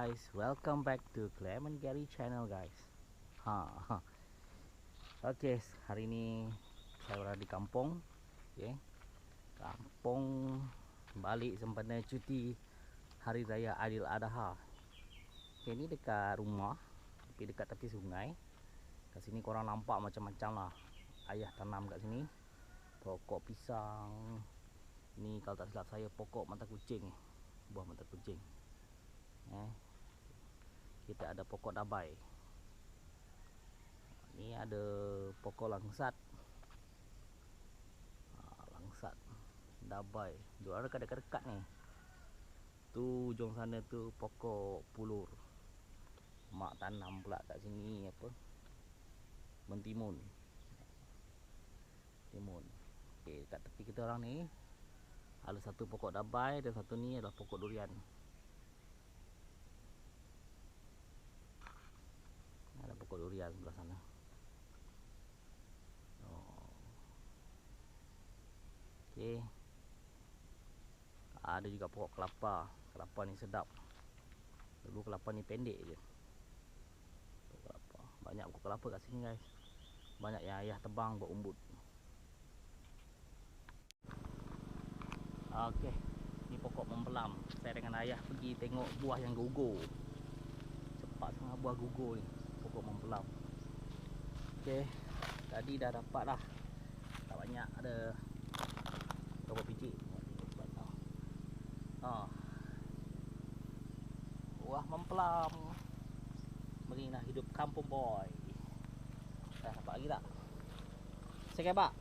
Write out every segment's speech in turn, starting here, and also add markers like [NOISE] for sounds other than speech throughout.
guys, welcome back to Clement Gary channel guys. Ha. ha. Okey, hari ni saya berada di kampung. Okey. Kampung balik sempena cuti hari raya Adil Adha. Okey, ni dekat rumah, tapi dekat tepi sungai. Kat sini korang nampak macam-macam lah. Ayah tanam kat sini. Pokok pisang. Ni kalau tak silap saya pokok mata kucing. Buah mata kucing eh. Kita ada pokok dabai. Ni ada pokok langsat. Ha, Langsat. Dabai. Dua ada dekat-dekat ni. Tu ujung sana tu pokok pulur. Mak tanam pula kat sini apa? Mentimun. Timun Okay, kat tepi kita orang ni Ada satu pokok dabai Dan satu ni adalah pokok durian durian sebelah sana. Oh. Okey. Ada juga pokok kelapa. Kelapa ni sedap. Dulu kelapa ni pendek je. Kelapa. Banyak pokok kelapa kat sini guys. Banyak yang ayah tebang buat umbut. Okey. Ni pokok membelam. Saya dengan ayah pergi tengok buah yang gugur. Cepat sangat buah gugur ni pokok mempelam Okey, tadi dah dapat dah. Tak banyak, ada Berapa biji Ha. Buah mempelam Beginilah hidup kampung boy. Dah dapat lagi tak? Sekejap pak.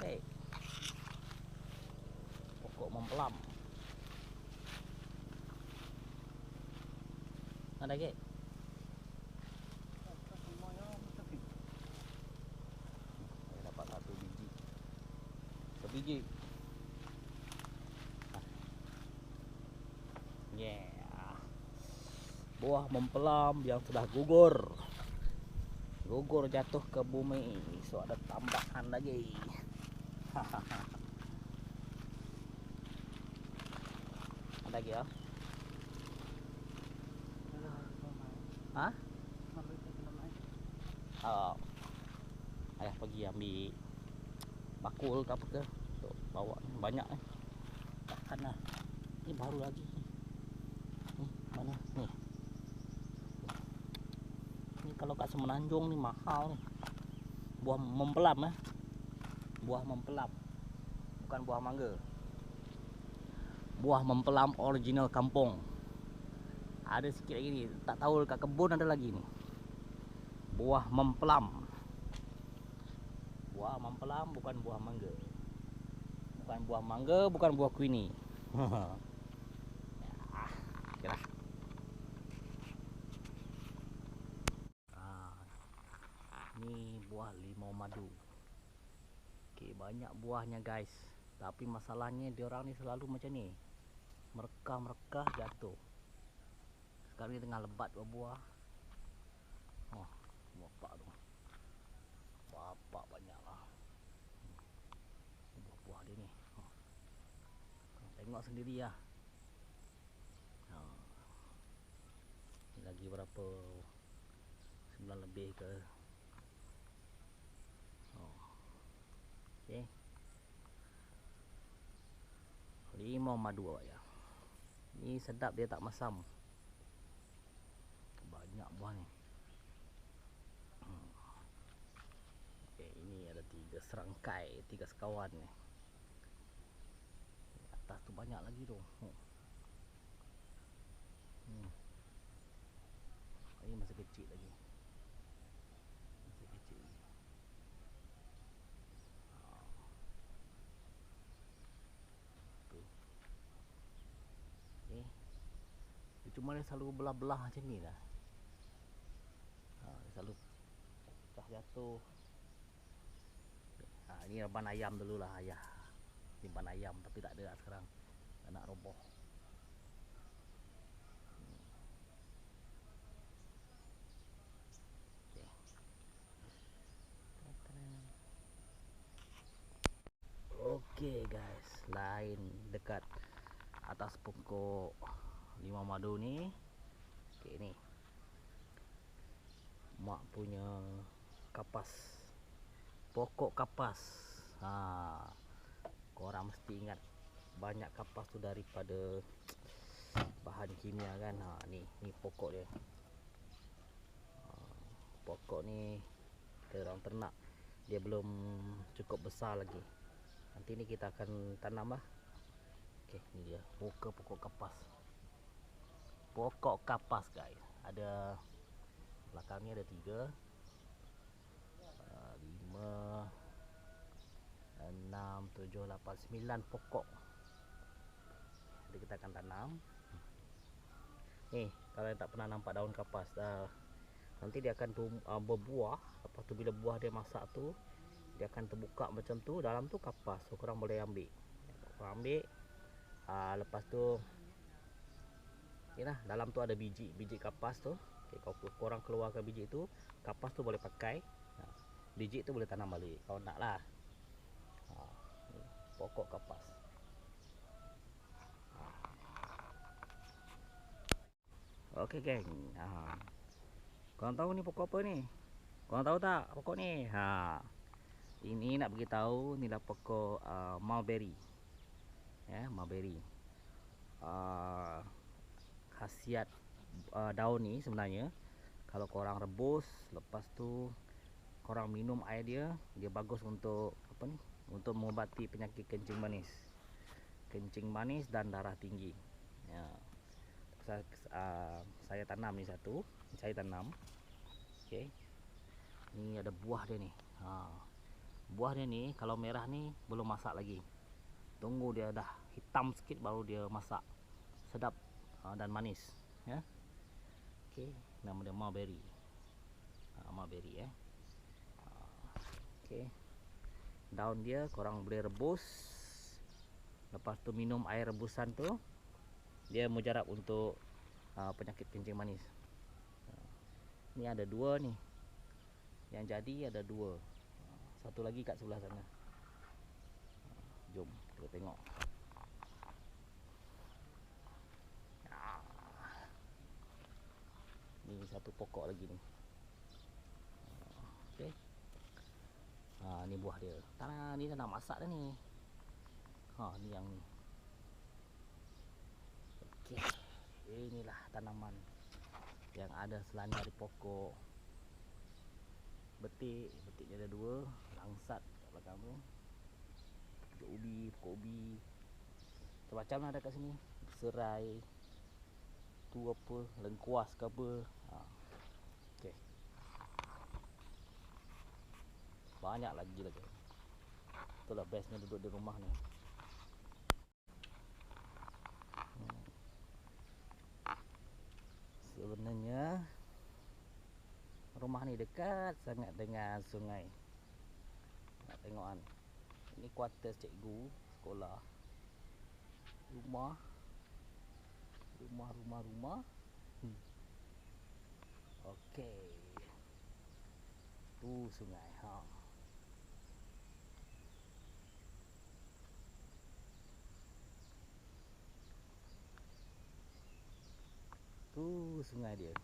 Hey. Pokok mempelam Ada ke? dapat satu biji. Sebiji. Yeah. Buah mempelam yang sudah gugur. Gugur jatuh ke bumi. So ada tambahan lagi. [LAUGHS] ada lagi ya? Ha? Uh, ayah pergi ambil bakul ke apa ke untuk bawa banyak eh. Takkan lah. Ni baru lagi. Ni mana? Ni. Ni kalau kat Semenanjung ni mahal ni. Buah mempelam eh. Buah mempelam. Bukan buah mangga. Buah mempelam original kampung. Ada sikit lagi ni. Tak tahu dekat kebun ada lagi ni. Buah mempelam. Buah mempelam bukan buah mangga. Bukan buah mangga, bukan buah queenie. ya, [LAUGHS] okeylah. Ah, ni buah limau madu. Okey, banyak buahnya guys. Tapi masalahnya dia orang ni selalu macam ni. Mereka-mereka jatuh. Sekarang ni tengah lebat buah-buah. Oh, bapak tu. Bapak banyaklah. Buah-buah dia ni. Oh. Tengok sendiri lah. Oh. Lagi berapa? Sembilan lebih ke? Oh. Okay. Limau madu awak ya. Ni sedap dia tak masam banyak buah ni. Hmm. okay, ini ada tiga serangkai tiga sekawan ni. Atas tu banyak lagi tu. Hmm. Hmm. ini masih kecil lagi. Masih kecil lagi. Cuma dia selalu belah-belah macam ni lah selalu pecah jatuh. Ha, ini reban ayam dulu lah ayah. Simpan ayam tapi tak ada lah sekarang. Nak roboh. Okay guys. Lain dekat atas pokok limau madu ni. Okey ni mak punya kapas. Pokok kapas. Ha. Korang mesti ingat banyak kapas tu daripada bahan kimia kan. Ha ni ni pokok dia. Ha, pokok ni kita orang ternak. Dia belum cukup besar lagi. Nanti ni kita akan tanam lah. Okey ni dia. Muka pokok kapas. Pokok kapas guys. Ada belakang ni ada tiga. Uh, lima. Enam tujuh lapan sembilan pokok. Jadi kita akan tanam. Ni kalau tak pernah nampak daun kapas dah. Nanti dia akan uh, berbuah. Lepas tu bila buah dia masak tu dia akan terbuka macam tu. Dalam tu kapas. So korang boleh ambil. Korang ambil. Uh, lepas tu ni lah. Dalam tu ada biji biji kapas tu Okay, kalau korang keluarkan biji tu Kapas tu boleh pakai ha, Biji tu boleh tanam balik Kalau nak lah ha, Pokok kapas. Okay geng ha. Korang tahu ni pokok apa ni? Korang tahu tak pokok ni? Ha. Ini nak beritahu ni lah pokok uh, mulberry Ya, mulberry uh, Khasiat uh, daun ni sebenarnya. Kalau korang rebus lepas tu korang minum air dia dia bagus untuk apa ni untuk mengubati penyakit kencing manis. Kencing manis dan darah tinggi. Ya. Saya, uh, saya tanam ni satu. Saya tanam. Okey. Ni ada buah dia ni. Ha. Buah dia ni kalau merah ni belum masak lagi. Tunggu dia dah hitam sikit baru dia masak. Sedap uh, dan manis. Ya okey nama dia mulberry. Ha, mulberry eh? Ha, okey daun dia korang boleh rebus. Lepas tu minum air rebusan tu. Dia mujarab untuk uh, penyakit kencing manis. Ha, ni ada dua ni. Yang jadi ada dua. Satu lagi kat sebelah sana. Jom kita tengok ni satu pokok lagi ni. Okey. Ha ni buah dia. Tanah ni dah nak masak dah ni. Ha ni yang ni. Okey. Inilah tanaman yang ada selain dari pokok. Betik betiknya ada dua. Langsat kat belakang tu. Pokok ubi pokok ubi. Macam-macam lah ada kat sini. Serai tu apa lengkuas ke apa ha. Okay. banyak lagi lagi itulah bestnya duduk di rumah ni hmm. sebenarnya rumah ni dekat sangat dengan sungai nak tengok kan ini kuartus cikgu sekolah rumah rumah rumah rumah hmm. okey. Tu sungai ha. Tu sungai dia.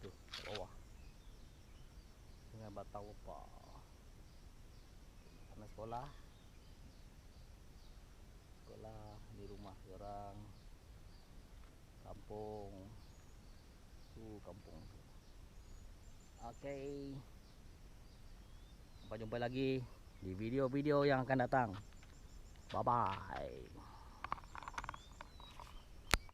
Tu bawah. Sungai batau apa sana sekolah. Sekolah di rumah orang kampung. Tu kampung okey. Sampai jumpa lagi di video-video yang akan datang. Bye bye